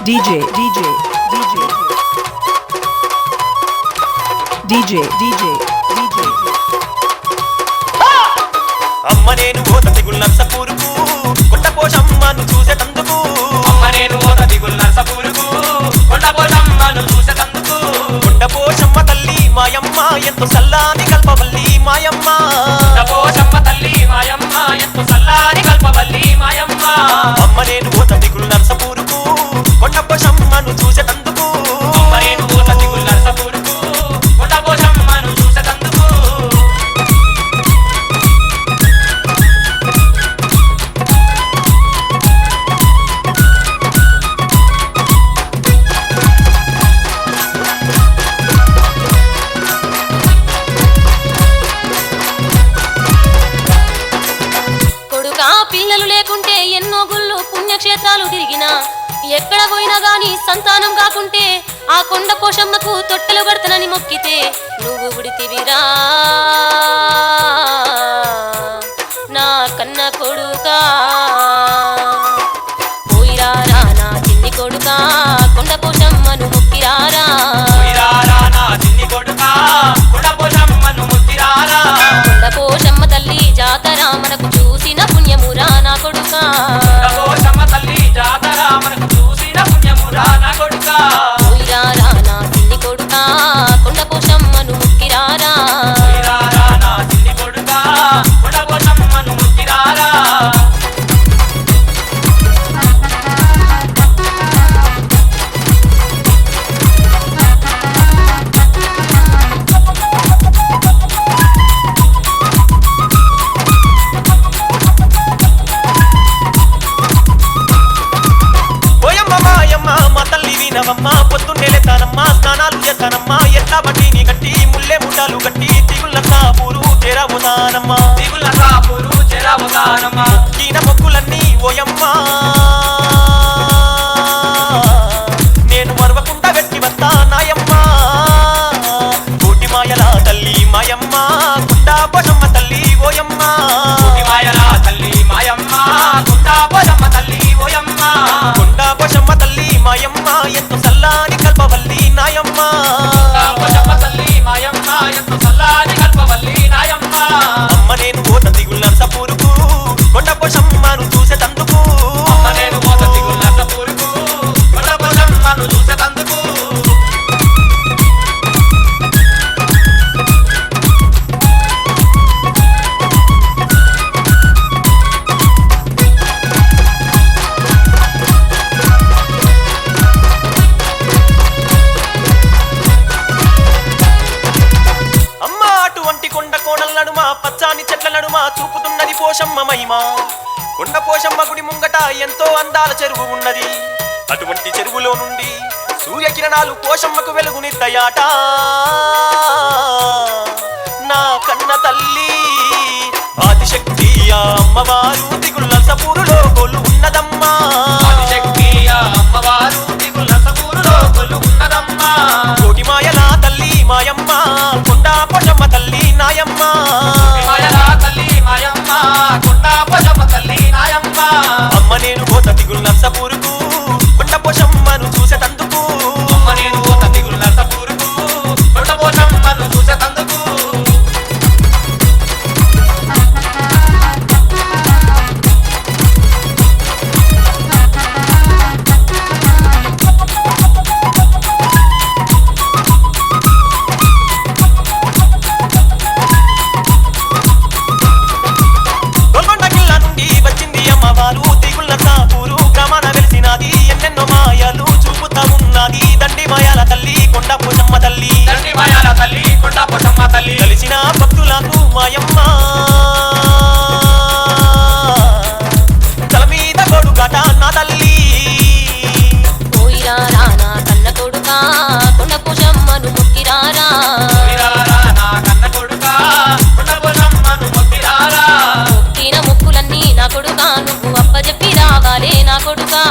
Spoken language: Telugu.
DJ, DJ, DJ. DJ, DJ, DJ. అమ్మ నేను ఓత దిగులు నర్సపూరుకు కొండ పోషమ్మను చూసేటందుకు అమ్మ నేను ఓత దిగులు నరసపూరుకు కొండ పోషమ్మను చూసేటందుకు కొండ పోషమ్మ తల్లి మాయమ్మ ఎంతో సల్లాని కల్పవల్లి మాయమ్మ ఎక్కడ పోయినా గాని సంతానం కాకుంటే ఆ కొండ పోషమ్మకు తొట్టెలు పడతనని మొక్కితే నువ్వు ఉడితివిరా. నా కన్న కొడుకా. పోయిరారా నా చిన్ని కొడుకా. కొండ పోషమ్మను మొక్కిరారా. పోయిరారా నా చెరవగానమ్మ ఈయన మొక్కులన్నీ ఓయమ్మా. నేను మరవకుండా వెట్టి వస్తా నాయమ్మా. కోటి మాయల తల్లి మాయమ్మ. గుండా పొషమ్మ తల్లి ఓయమ్మా. కోటి మాయల తల్లి మాయమ్మ. గుండా పోషమ్మ తల్లి ఓయమ్మ. కొండా పొషమ్మ తల్లి మాయమ్మ. ఎంతో సల్లాని కల్పవల్లి నాయమ్మ. తల్లి మాయమ్మ. ఎంతో చల్లాని పోషమ్మ మహిమ. కొండ పోషమ్మ గుడి ముంగట ఎంతో అందాల చెరువు ఉన్నది. అటువంటి చెరువులో నుండి సూర్యకిరణాలు పోషమ్మకు వెలుగునిద్దయాట మాయలు చూపుతా ఉన్నది దండి మాయాల తల్లి కొండ పోషమ్మ తల్లి. దండి మాయాల తల్లి కొండ పోషమ్మ తల్లి. కలిసిన భక్తులకు మాయమ్మ. తల మీద కొడుకట నా తల్లి. పోయిరారా నా కన్న కొడుకా కొండ పోషమ్మను ముక్కిరారా నా కొడుకా నువ్వు అప్ప చెప్పి నా కొడుకా.